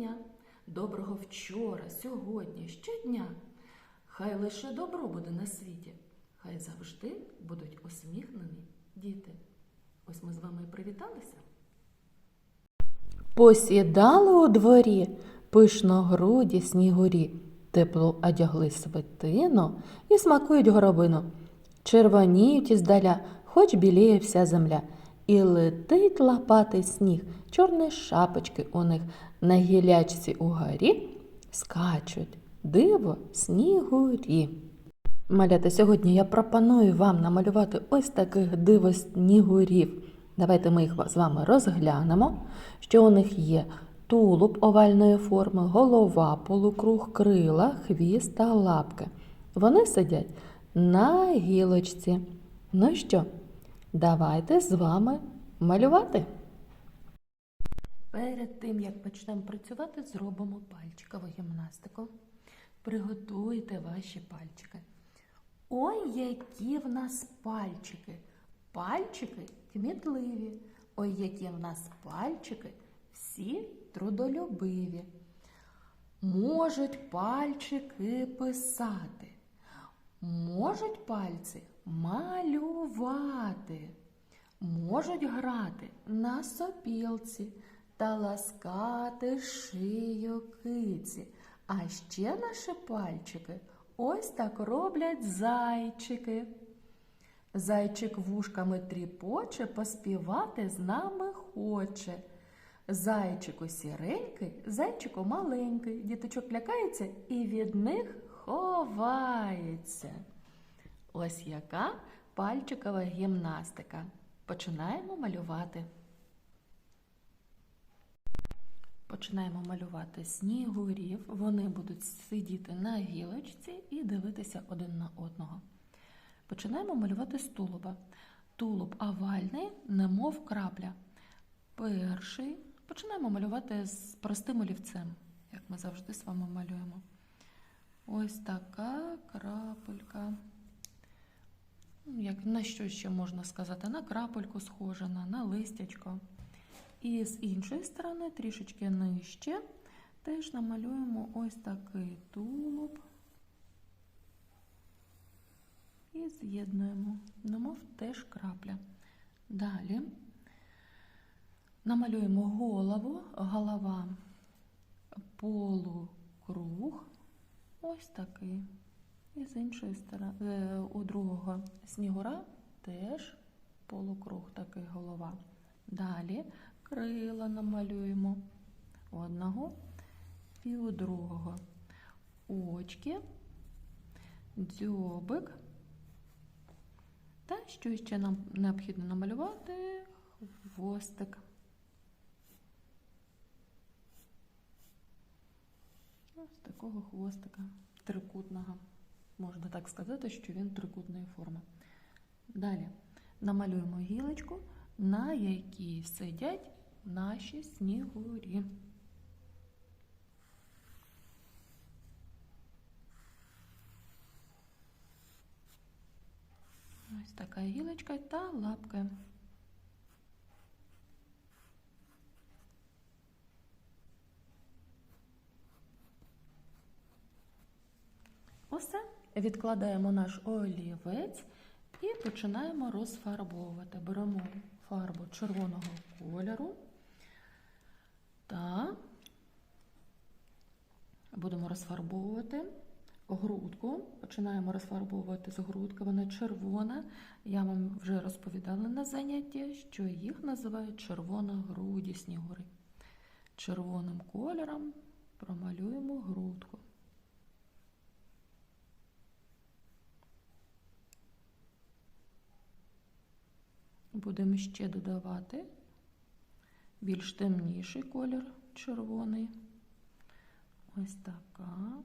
Дня, доброго вчора, сьогодні, щодня. Хай лише добро буде на світі, хай завжди будуть усміхнені діти. Ось ми з вами привіталися. Посідали у дворі пишногруді снігурі, тепло одягли свитину і смакують горобину. Червоніють іздаля, хоч біліє вся земля, і летить лопатий сніг, чорні шапочки у них на гілячці угорі скачуть. Диво снігурі. Малята, сьогодні я пропоную вам намалювати ось таких диво снігурів. Давайте ми їх з вами розглянемо, що у них є тулуб овальної форми, голова, полукруг, крила, хвіст та лапки. Вони сидять на гілочці. Ну що, давайте з вами малювати. Перед тим, як почнемо працювати, зробимо пальчикову гімнастику. Приготуйте ваші пальчики. Ой, які в нас пальчики! Пальчики кмітливі. Ой, які в нас пальчики всі трудолюбиві. Можуть пальчики писати, можуть пальці малювати, можуть грати на сопілці та ласкати шию киці. А ще наші пальчики ось так роблять зайчики. Зайчик вушками тріпоче, поспівати з нами хоче. Зайчику сіренький, зайчику маленький, діточок лякається і від них ховається. Ось яка пальчикова гімнастика. Починаємо малювати. Починаємо малювати снігурів. Вони будуть сидіти на гілочці і дивитися один на одного. Починаємо малювати з тулуба. Тулуб овальний, немов крапля. Перший починаємо малювати з простим олівцем, як ми завжди з вами малюємо. Ось така крапелька. Як, на що ще можна сказати? На крапельку схожа, на листячко. І з іншої сторони, трішечки нижче, теж намалюємо ось такий тулуб. І з'єднуємо, немов теж крапля. Далі намалюємо голову, голова, полукруг, ось такий. І з іншої сторони, у другого снігура теж полукруг, такий голова. Далі крила намалюємо у одного і у другого. Очки, дзьобик. Та що ще нам необхідно намалювати хвостик. Ось такого хвостика трикутного. Можна так сказати, що він трикутної форми. Далі намалюємо гілочку, на якій сидять наші снігурі. Ось така гілочка та лапки. Усе. Відкладаємо наш олівець і починаємо розфарбовувати. Беремо фарбу червоного кольору та будемо розфарбовувати грудку. Починаємо розфарбовувати з грудки. Вона червона. Я вам вже розповідала на занятті, що їх називають червоногруді снігури. Червоним кольором промалюємо грудку. Будемо ще додавати більш темніший колір червоний. Ось така.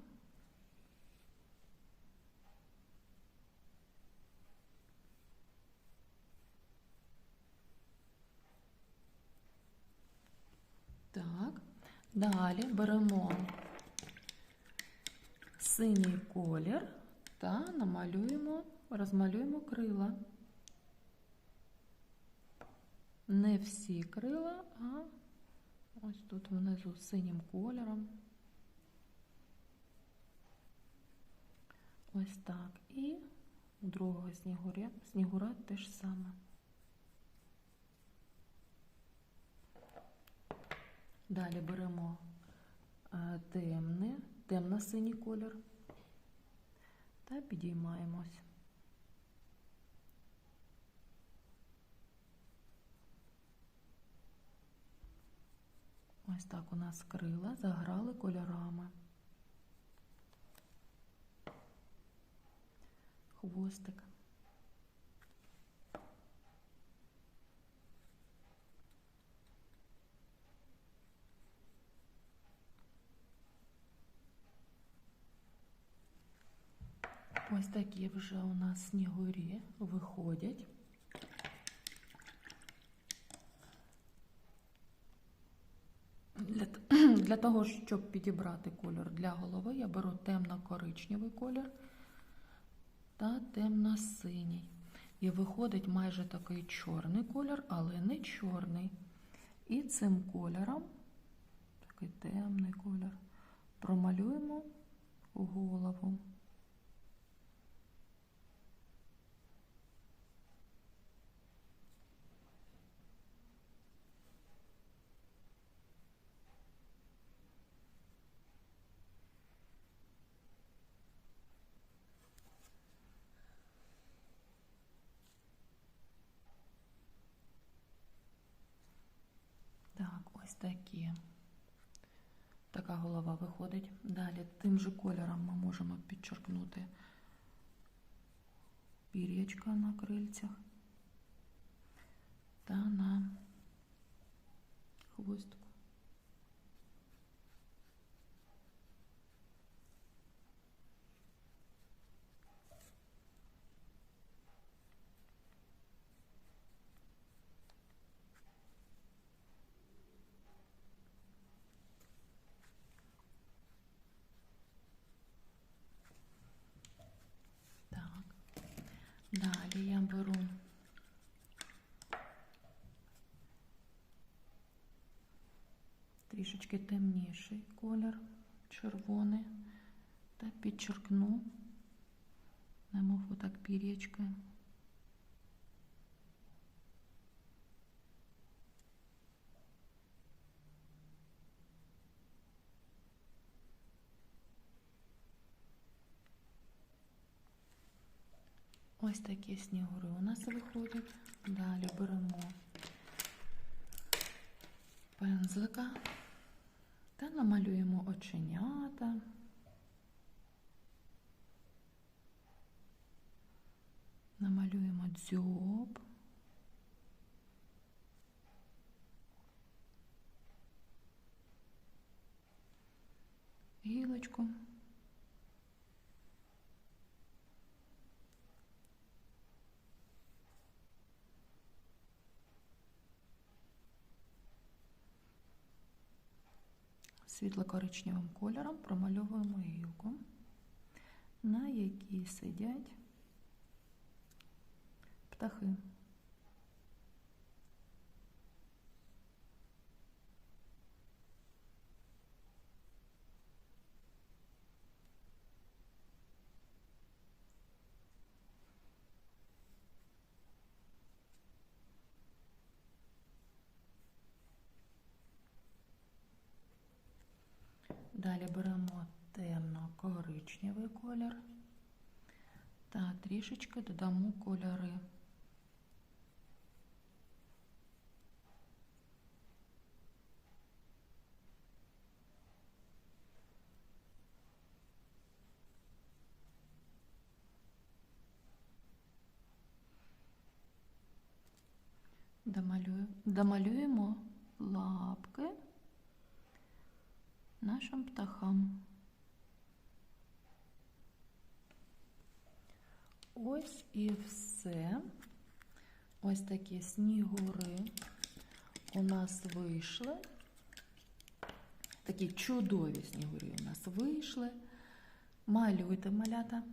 Так, далі беремо синій колір та намалюємо, розмалюємо крила. Не всі крила, а Ось тут внизу синім кольором. Ось так. І у другого снігуря, снігура те ж саме. Далі беремо е, темне, темно-синій колір та підіймаємось. Ось так у нас крила заграли кольорами. Хвостик. Ось такі вже у нас снігурі виходять. Для, т- для того, щоб підібрати кольор для голови, я беру темно-коричневий колір та темно-синій. І виходить майже такий чорний колір, але не чорний. І цим кольором, такий темний колір, промалюємо голову. Так, ось такі. Така голова виходить. Далі тим же кольором ми можемо підчеркнути пір'ячка на крильцях та на хвостику. Так. Далі я беру трішечки темніший колір, червоний, та підчеркну, немов отак пір'ячки. Ось такі снігури у нас виходять. Далі беремо пензлика та намалюємо оченята. Намалюємо дзьоб. Гілочку. Світло-коричневим кольором промальовуємо гілку, на якій сидять птахи. Далі беремо темно-коричневий колір та трішечки додамо кольори. Домалюємо, лапки нашим птахам. Ось і все. Ось такі снігури у нас вийшли. Такі чудові снігурі у нас вийшли. Малюйте малята.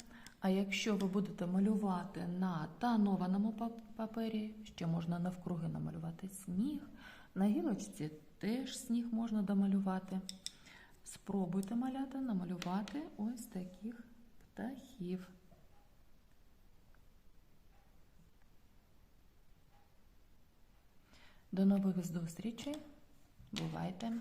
А якщо ви будете малювати на танованому папері, ще можна навкруги намалювати сніг, на гілочці теж сніг можна домалювати. Спробуйте малята намалювати ось таких птахів. До нових зустрічей. Бувайте!